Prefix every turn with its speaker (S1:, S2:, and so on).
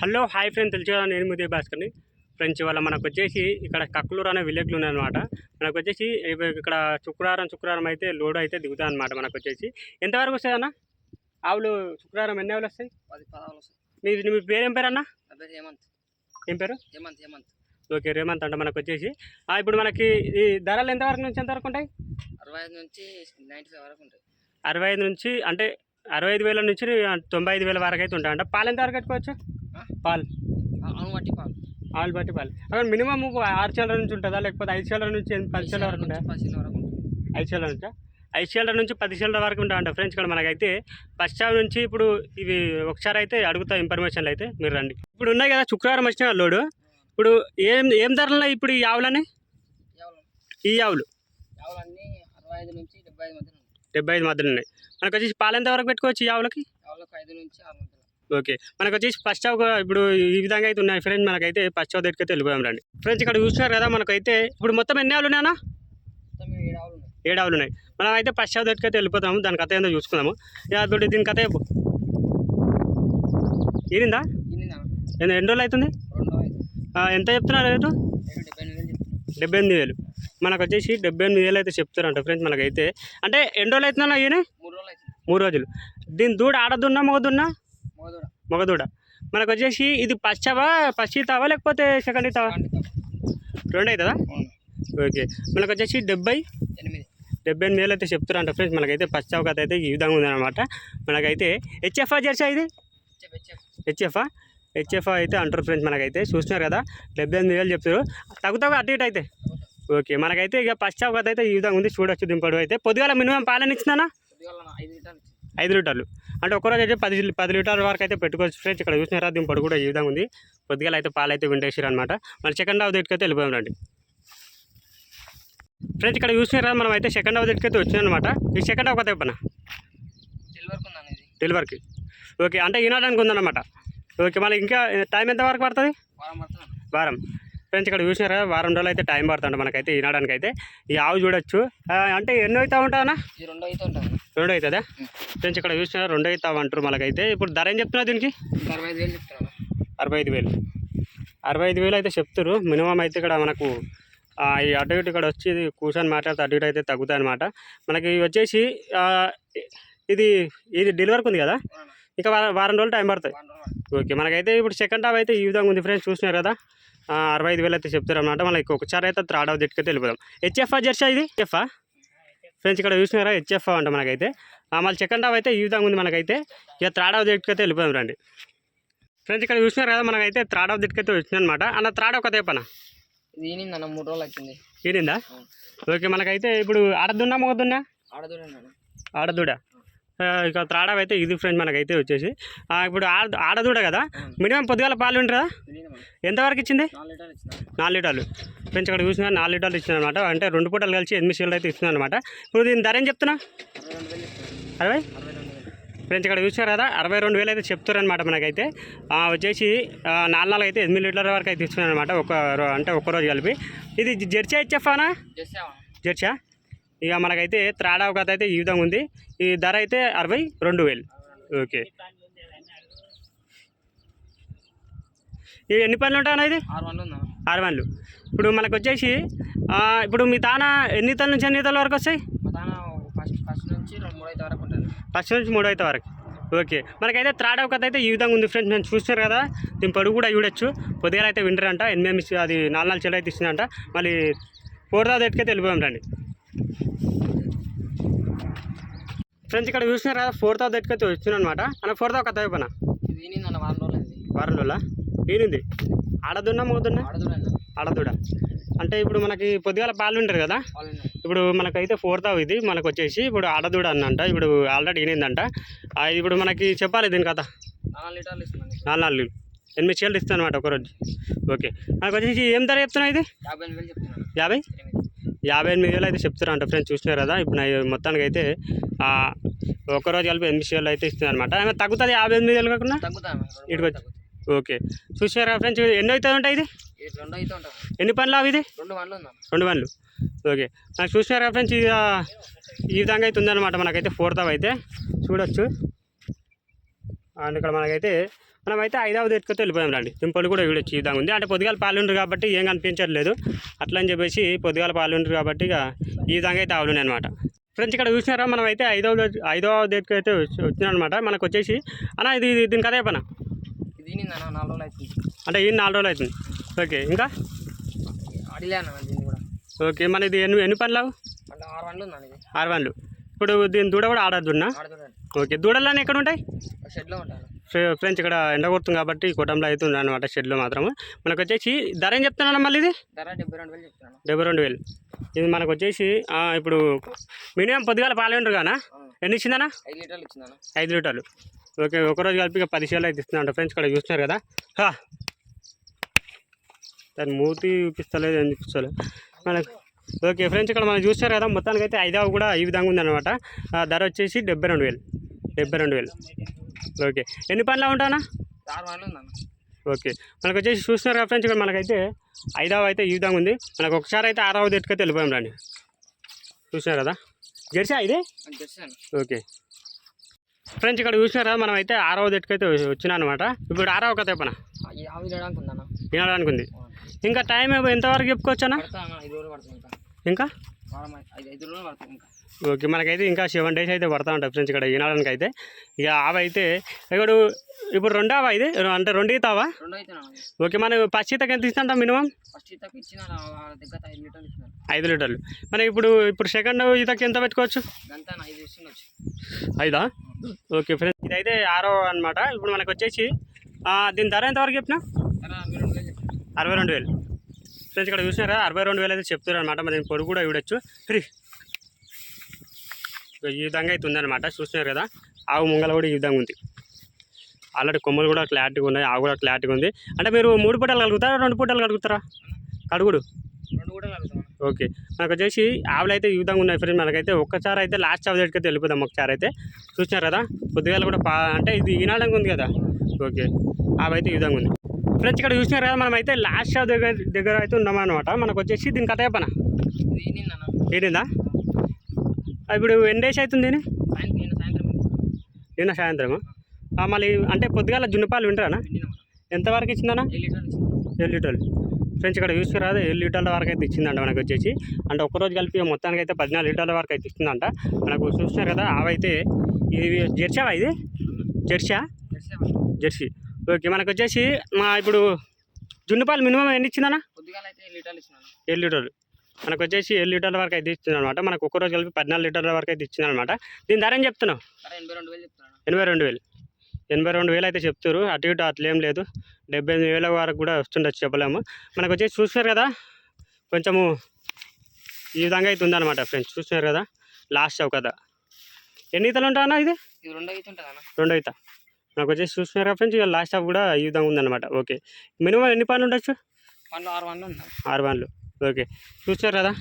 S1: Hello hi friend తెలుసు కదా నేను ముదే భాస్కర్ని. ఫ్రెండ్స్ ఇవాళ మనకు వచ్చేసి ఇక్కడ కక్కులూరు అనే విలేజ్లు ఉన్నాయన్నమాట. మనకు వచ్చేసి ఇక్కడ శుక్రవారం శుక్రవారం అయితే లోడ్ అయితే దిగుతాయి అనమాట మనకు వచ్చేసి. ఎంతవరకు వస్తాయి అన్న? ఆవులు శుక్రవారం ఎన్ని ఆవులు వస్తాయి? మీ మీ పేరు ఏం పేరు అన్న?
S2: హేమంత్.
S1: ఏం పేరు?
S2: హేమంత్ హేమంత్.
S1: ఓకే రేమంత్ అంట మనకు వచ్చేసి. ఇప్పుడు మనకి ఈ ధరలు ఎంతవరకు నుంచి ఎంతవరకు ఉంటాయి?
S2: అరవై ఐదు నుంచి నైంటీ ఫైవ్ వరకు ఉంటాయి.
S1: అరవై ఐదు నుంచి అంటే అరవై ఐదు వేల నుంచి తొంభై ఐదు వేల వరకు అయితే ఉంటాయంట. పాలు ఎంతవరకు కట్టుకోవచ్చు? పాలు.
S2: బట్టి పాలు.
S1: ఆవులు బట్టి పాలు. అక్కడ మినిమం ఆరు చిల్లర నుంచి ఉంటుందా? లేకపోతే ఐదు చిల్లర నుంచి పది చిల్లర వరకు
S2: ఉంటుంది?
S1: ఐదు చిల్లర నుంచా? ఐదు చిల్లర నుంచి పది చిల్లర వరకు ఉంటాయంట ఫ్రెండ్స్ ఇక్కడ మనకైతే. ఫస్ట్ స్టాప్ నుంచి ఇప్పుడు ఇవి ఒకసారి అయితే అడుగుతా ఇన్ఫర్మేషన్లు అయితే మీరు రండి. ఇప్పుడు ఉన్నాయి కదా శుక్రవారం వచ్చిన లోడు. ఇప్పుడు ఏం ఏం ధరలు ఇప్పుడు ఈ ఆవులని ఈ ఆవులు.
S2: డెబ్బై ఐదు
S1: మధ్యలో ఉన్నాయి. మనకు వచ్చేసి పాలు ఎంత వరకు పెట్టుకోవచ్చు ఈ ఆవులకి?
S2: ఐదు నుంచి ఆరు
S1: ఓకే. మనకు వచ్చేసి ఫస్ట్ స్టాప్ ఇప్పుడు ఈ విధంగా అయితే ఉన్నాయి ఫ్రెండ్స్ మనకైతే ఫస్ట్ స్టాప్ దగ్గరికి వెళ్ళిపోయాం రండి. ఫ్రెండ్స్ ఇక్కడ చూస్తున్నారు కదా మనకైతే ఇప్పుడు మొత్తం ఎన్ని ఆవులు ఉన్నాయన్నా?
S2: ఏడు ఆవులు ఉన్నాయి.
S1: మనం అయితే ఫస్ట్ షాప్ దగ్గరికి అయితే వెళ్ళిపోతాము. దాని కథ ఏందో చూసుకుందాము. ఇప్పుడు దీని కథ
S2: ఇన్ని
S1: ఎన్ని రోజులు అవుతుంది? ఎంత చెప్తున్నారు రేటు?
S2: డెబ్బై ఎనిమిది వేలు
S1: మనకు వచ్చేసి డెబ్బై ఎనిమిది వేలు అయితే చెప్తారంట ఫ్రెండ్స్ మనకైతే. అంటే ఎన్ని రోజులు అవుతుందా ఈయన?
S2: మూడు రోజులు.
S1: దీని దూడ ఆడదున్నా మగదున్నా? మగదూడ. మనకు వచ్చేసి ఇది పశ్చావా పశ్చితావా లేకపోతే సెకండ్ ఇతావా రెండు అవుతుందా ఓకే. మనకు వచ్చేసి డెబ్బై.
S2: ఎనిమిది.
S1: డెబ్బై ఎనిమిది వేలు అయితే చెప్తారంట ఫ్రెండ్స్. మనకైతే పశ్చావ కథ అయితే ఈ విధంగా ఉందన్నమాట. మనకైతే హెచ్ఎఫ్ఆ జెర్సీ ఇది?
S2: HF HF.
S1: హెచ్ఎఫ్ఆ హెచ్ఎఫ్ఆ అయితే అంటారు ఫ్రెండ్స్ మనకైతే. చూస్తున్నారు కదా? డెబ్బై ఎనిమిది వేలు చెప్తారు తగ్గుతావు అటు ఇటు అయితే. ఓకే. మనకైతే ఇక పశ్చావ కథ అయితే ఈ విధంగా ఉంది. చూడొచ్చు దింపడు అయితే. పొద్దుగాల మినిమం పాలన ఇచ్చినా.
S2: పొద్దుగాల ఐదు లీటర్లు.
S1: అంటే ఒక్కరోజు అయితే పది పది లీటర్ల వరకు అయితే పెట్టుకోవచ్చు ఫ్రెండ్స్. ఇక్కడ చూసినారా? దింపడు కూడా ఈ విధంగా ఉంది. పొద్దుగాల అయితే పాలు అయితే వింటేసారు అనమాట మన సెకండ్ హాఫ్ దగ్గరికి అయితే వెళ్ళిపోయాం రండి. ఫ్రెండ్స్ ఇక్కడ చూసినారా? మనం అయితే సెకండ్ హాఫ్ దగ్గరికి అయితే అనమాట ఈ సెకండ్ హాఫ్ కథ చెప్పనా
S2: డెలివరీకి
S1: ఓకే అంటే ఈనాడానికి ఉందన్నమాట. ఓకే మళ్ళీ ఇంకా టైం ఎంత వరకు పడుతుంది?
S2: వారం పడుతుంది
S1: వారం. ఫ్రెండ్స్ ఇక్కడ చూసినారా? వారం రోజులు అయితే టైం పడుతుంది మనకైతే ఈనాడానికి అయితే ఈ ఆవు చూడొచ్చు. అంటే ఎన్నో అవుతా ఉంటానా
S2: రెండో
S1: రెండు అవుతుందా ఫ్రెండ్స్ ఇక్కడ చూసినారా? రెండు అవుతావు అంటారు మనకైతే. ఇప్పుడు ధర ఏం చెప్తున్నా దీనికి?
S2: అరవై ఐదు వేలు
S1: అరవై ఐదు వేలు. అరవై ఐదు వేలు అయితే చెప్తారు మినిమం అయితే ఇక్కడ మనకు ఈ అటు ఇటు ఇక్కడ వచ్చి కూర్చొని మాట్లాడితే అటు ఇటు అయితే తగ్గుతాయి అనమాట మనకి వచ్చేసి ఇది ఇది డెలివరీకి ఉంది కదా? ఇంకా వారం వారం రోజులు టైం పడుతుంది. ఓకే మనకైతే ఇప్పుడు సెకండ్ హాఫ్ అయితే ఈ విధంగా ఉంది. ఫ్రెండ్స్ చూసినారు కదా? అరవై ఐదు వేలు అయితే చెప్తారు అనమాట మనకి ఒకసారి అయితే హాఫ్ దగ్గరికి వెళ్ళిపోదాం. హెచ్ఎఫ్ఆ జెర్సీ ఇది? హెచ్ఎఫ్ఆ ఫ్రెండ్స్ ఇక్కడ చూసినారా? హెచ్ఎఫ్ఆ అంట మనకైతే. మళ్ళీ సెకండ్ హాఫ్ అయితే ఈ విధంగా ఉంది మనకైతే. ఇక దగ్గరికి అయితే వెళ్ళిపోదాం రండి. ఫ్రెండ్స్ ఇక్కడ చూసినారు కదా మనకైతే దగ్గరికి అయితే వచ్చింది అనమాట అన్న థర్డ్ ఒక తెప్పన
S2: ఇది ఈనింది అన్న మూడు రోజులు అవుతుంది.
S1: ఈనిందా? ఓకే మనకైతే ఇప్పుడు ఆడదున్నా మొగదున్నా?
S2: ఆడదూడ
S1: ఆడదూడ. ఇక త్రాడవ అయితే ఇది ఫ్రెండ్ మనకైతే వచ్చేసి. ఇప్పుడు ఆడ ఆడదూడ కదా మినిమం పొద్దుగాల పాలు ఉంటుందా? ఎంతవరకు ఇచ్చింది?
S2: నాలుగు లీటర్లు.
S1: ఫ్రెండ్స్ ఇక్కడ చూసినా నాలుగు లీటర్లు ఇచ్చింది అనమాట అంటే రెండు పూటలు కలిసి ఎనిమిది సీళ్ళు అయితే ఇస్తుంది అనమాట ఇప్పుడు దీని ధర ఏం చెప్తున్నా?
S2: అరవై?
S1: ఫ్రెండ్స్ ఇక్కడ చూసారు కదా అరవై రెండు వేలు అయితే చెప్తారనమాట మనకైతే. వచ్చేసి నాలుగు నాలుగు అయితే ఎనిమిది లీటర్ల వరకు అయితే ఇస్తున్నాను అనమాట ఒక అంటే ఒక రోజు కలిపి. ఇది జెర్సీ హెచ్ఎఫ్ఆనా జెర్సా ఇక మనకైతే త్రాడా ఒక అయితే ఈ విధంగా ఉంది. ఈ ధర అయితే అరవై రెండు వేలు. ఓకే. ఇవి ఎన్ని పనులు ఉంటాయన్నా ఇది?
S2: ఆరు
S1: పనులు ఇప్పుడు మనకు వచ్చేసి ఇప్పుడు మీ తాన ఎన్ని తల నుంచి ఎన్ని తల వరకు వస్తాయి?
S2: ఫస్ట్ ఫస్ట్ నుంచి మూడు అయితే వరకు ఉంటుంది.
S1: ఫస్ట్ నుంచి మూడో అయితే వరకు. ఓకే. మనకైతే త్రాడా ఒక అయితే ఈ విధంగా ఉంది ఫ్రెండ్స్. నేను చూస్తారు కదా దీని పొడుగు కూడా చూడొచ్చు. పొద్దుగా అయితే వింటారంట ఎనిమిది అది నాలుగు నాలుగు చెడు అయితే ఇస్తుందంట మళ్ళీ ఫోర్త్ ఎట్టుకైతే వెళ్ళిపోయాం రండి. ఫ్రెండ్స్ ఇక్కడ చూసినారు కదా ఫోర్త్ ఆఫ్ ఎట్టుకైతే వచ్చింది అనమాట అన్న ఫోర్త్
S2: ఈనింది అన్న వారం రోజులు
S1: ఏనింది ఆడదున్నా మోదున్నా
S2: ఆడదూడ?
S1: అంటే ఇప్పుడు మనకి పొద్దుగాల పాలు ఉంటారు కదా ఇప్పుడు మనకైతే ఫోర్త్ ఆఫ్ ఇది మనకు వచ్చేసి ఇప్పుడు ఆడదూడ అన్నంట ఇప్పుడు ఆల్రెడీ ఈనిందంట ఇప్పుడు మనకి చెప్పాలి దీని కథ.
S2: నాలుగు
S1: నాలుగు ఎనిమిది చీరలు ఇస్తాను అనమాట ఒకరోజు. ఓకే. మనకు వచ్చేసి ఏం ధర చెప్తున్నావు ఇది?
S2: యాభై
S1: యాభై
S2: ఎనిమిది
S1: వేలు అయితే చెప్తారు అంట ఫ్రెండ్స్ చూసినారు కదా? ఇప్పుడు నా మొత్తానికి అయితే ఆ, ఒక్కరోజు కలిపి ఎనిమిది చీరలు అయితే ఇస్తుంది అనమాట ఏమైనా తగ్గుతుంది యాభై ఎనిమిది వేలు కాకుండా? వచ్చి ఓకే. చూసినారా ఫ్రెండ్స్ ఎన్ని అవుతుంది ఉంటాయి. ఇది ఎన్ని పనులు అవి ఇది?
S2: రెండు
S1: పనులు ఓకే. నాకు చూసినారా ఫ్రెండ్స్ ఈ విధంగా అయితే ఉందన్నమాట. మనకైతే ఫోర్త్ అయితే. చూడొచ్చు. అండ్ ఇక్కడ మనకైతే మనమైతే ఐదవది ఎత్తుకొతే వెళ్ళిపోయాం రండి. దింపలు కూడా ఈ విధంగా ఉంది. అంటే పొద్దుగాల పాలుండ్రు కాబట్టి ఏం కనిపించట్లేదు. అట్లా అని చెప్పేసి పొద్దుగాల పాలుండ్రు కాబట్టి ఇక ఈ విధంగా అయితే ఆవులు అనమాట ఫ్రెండ్స్ ఇక్కడ చూసినారా? మనం అయితే ఐదవ ఐదవ ఎత్తుకు అయితే వచ్చినాం అనమాట మనకు వచ్చేసి అన్న ఇది ఇది దీనికి అదే పన
S2: ఇది నిన్న నాలుగు రోజులు అవుతుంది.
S1: అంటే ఈ నాలుగు రోజులు అవుతుంది. ఓకే ఇంకా? ఓకే మన ఇది ఎన్ని ఎన్ని పనులు
S2: ఆరు
S1: వన్లు ఇప్పుడు దీని దూడ కూడా
S2: ఆడుతుందండి
S1: ఓకే దూడలన్నీ ఎక్కడ ఉంటాయి
S2: షెడ్లో ఉంటాను.
S1: ఫ్రెండ్స్ ఇక్కడ ఎండ కొడుతుంది కాబట్టి కుటుంబంలో అవుతుంది అనమాట షెడ్లో మాత్రం మనకు వచ్చేసి ధర ఏం చెప్తున్నాను మళ్ళీ ఇది?
S2: ధర డెబ్బై రెండు వేలు చెప్తున్నాను.
S1: డెబ్బై రెండు వేలు. ఇది మనకు వచ్చేసి ఇప్పుడు మినిమం పొద్దుగాల పాలు కానా ఎన్ని ఇచ్చిందనా
S2: ఐదు లీటర్లు ఇచ్చిందన్న
S1: ఐదు లీటర్లు. ఓకే ఒకరోజు కలిపి ఇక పది షేర్లు అయితే ఇస్తున్నాడు ఫ్రెండ్స్ ఇక్కడ చూస్తున్నారు కదా. దాని మూతి చూపిస్తలేదు ఏం చూపిస్తలేదు. మనకు ఓకే ఫ్రెండ్స్ ఇక్కడ మనం చూస్తున్నారు కదా మొత్తానికి అయితే ఐదవ కూడా ఈ విధంగా ఉందన్నమాట. ధర వచ్చేసి డెబ్బై రెండు వేలు. డెబ్బై రెండు వేలు. ఓకే. ఎన్ని పనులు ఉంటానా ఓకే. మనకు వచ్చేసి చూస్తున్నారు కదా ఫ్రెండ్స్ ఇక్కడ మనకైతే ఐదవ అయితే ఈ విధంగా ఉంది. మనకు ఒకసారి అయితే ఆరవ ఎట్టుకైతే వెళ్ళిపోయాం రండి. చూసినారు కదా? జెర్సీ ఇది? ఓకే. ఫ్రెండ్స్ ఇక్కడ చూసినారా మనం అయితే ఆరవ ఎట్టుకైతే వచ్చినా అనమాట ఇప్పుడు ఆరవ కథ
S2: ఉందన్న
S1: వినడానికి ఉంది ఇంకా టైం ఎంతవరకు చెప్పుకోవచ్చానా
S2: ఇంకా.
S1: ఓకే మనకైతే ఇంకా సెవెన్ డేస్ అయితే పడతా ఉంటాయి ఫ్రెండ్స్ ఇక్కడ వినడానికి అయితే ఇక అయితే ఇప్పుడు ఇప్పుడు రెండావా ఇది అంటే రెండు
S2: రెండు అన్న
S1: ఓకే మనం పచ్చితకి ఎంత ఇస్తుంటాం మినిమం?
S2: ఫస్ట్ ఈతకి ఐదు లీటర్లు
S1: మనం ఇప్పుడు ఇప్పుడు సెకండ్ ఈతకి ఎంత పెట్టుకోవచ్చు?
S2: ఐదు
S1: ఓకే ఫ్రెండ్స్ ఇదైతే ఆరో అన్నమాట. ఇప్పుడు మనకు వచ్చేసి దీని ధర ఎంతవరకు చెప్పినా
S2: అరవై రెండు వేలు.
S1: ఫ్రెండ్స్ ఇక్కడ చూసినారా అరవై రెండు వేలు అయితే చెప్తారు అనమాట మరి పొడుగు కూడా ఇవ్వడచ్చు ఫ్రీ ఈ విధంగా అయితే ఉందన్నమాట. చూస్తున్నారు కదా? ఆవు ముంగల కూడా ఈ విధంగా ఉంది. ఆల్రెడీ కొమ్మలు కూడా క్లారిటీగా ఉన్నాయి. ఆవు కూడా క్లారిటీగా ఉంది. అంటే మీరు మూడు పూటలు కలుగుతారా రెండు పూటలు కలుగుతారా కడుగుడు.
S2: రెండు కూడా కలుగుతాం
S1: ఓకే. మనకు వచ్చేసి ఆవులు అయితే ఈ విధంగా ఉన్నాయి ఫ్రెండ్ మనకైతే ఒక్కసారి అయితే లాస్ట్ ఆవు దగ్గరికి వెళ్ళిపోదాం ఒకసారి అయితే. చూసినారు కదా? పొద్దుగాల కూడా పా అంటే ఇది ఈనాడంగా ఉంది కదా? ఓకే. ఆవు అయితే ఈ విధంగా ఉంది. ఫ్రెండ్స్ ఇక్కడ చూసినారు కదా మనం అయితే లాస్ట్ షాప్ దగ్గర దగ్గర అయితే ఉన్నామన్నమాట. మనకు వచ్చేసి దీని కథ చెప్పనా? ఏంటిందా ఇప్పుడు ఎన్ని డేస్ అవుతుంది దీని?
S2: సాయంత్రం నిన్న సాయంత్రం
S1: మళ్ళీ అంటే పొద్దుగాల జున్నుపాలు వింటారా ఎంతవరకు ఇచ్చిందన్నా? ఏడు లీటర్లు ఫ్రెండ్స్ ఇక్కడ చూసుకురా ఏడు లీటర్ల వరకు అయితే ఇచ్చిందంట మనకు వచ్చేసి. అంటే ఒక్కరోజు కలిపి మొత్తానికి అయితే పద్నాలుగు లీటర్ల వరకు అయితే ఇస్తుందంట. మనకు చూస్తున్నారు కదా అవైతే ఇది జెర్సీవా ఇది?
S2: జెర్సీ అవ్వ.
S1: జెర్సీ. ఓకే మనకు వచ్చేసి మా ఇప్పుడు జున్నుపాలు మినిమం ఎన్ని ఇచ్చిందన్నా?
S2: అయితే ఏడు లీటర్లు ఇచ్చినాను.
S1: ఏడు లీటర్లు. మనకు వచ్చేసి ఏడు లీటర్ల వరకు అయితే ఇస్తుంది అనమాట మనకు ఒక్కరోజు కలిపి పద్నాలుగు లీటర్ల వరకు అయితే ఇచ్చింది అనమాట దీని ధర ఏం చెప్తున్నావు?
S2: ఎనభై రెండు వేలు
S1: ఎనభై రెండు వేలు. అయితే చెప్తారు అటు ఇటు అట్లేం లేదు. డెబ్బై ఎనిమిది వేల వరకు కూడా వస్తుండొచ్చు చెప్పలేము. మనకు వచ్చేసి చూస్తున్నారు కదా? కొంచెము ఈ విధంగా అయితే ఉందన్నమాట ఫ్రెండ్స్. చూస్తున్నారు కదా? లాస్ట్ అవు కదా ఎన్ని ఈతలు ఉంటాయన్నా ఇది?
S2: రెండు అయితే ఉంటుంది అన్న
S1: రెండు ఈత. మనకు వచ్చేసి చూస్తున్నారు కదా ఫ్రెండ్స్ ఇక లాస్ట్ అప్ కూడా ఈ విధంగా ఉందన్నమాట. ఓకే మినిమం ఎన్ని పనులు ఉండొచ్చు?
S2: పనులు ఆరు ఉన్నాయి
S1: ఆరు పనులు ఓకే చూస్తున్నారు కదా?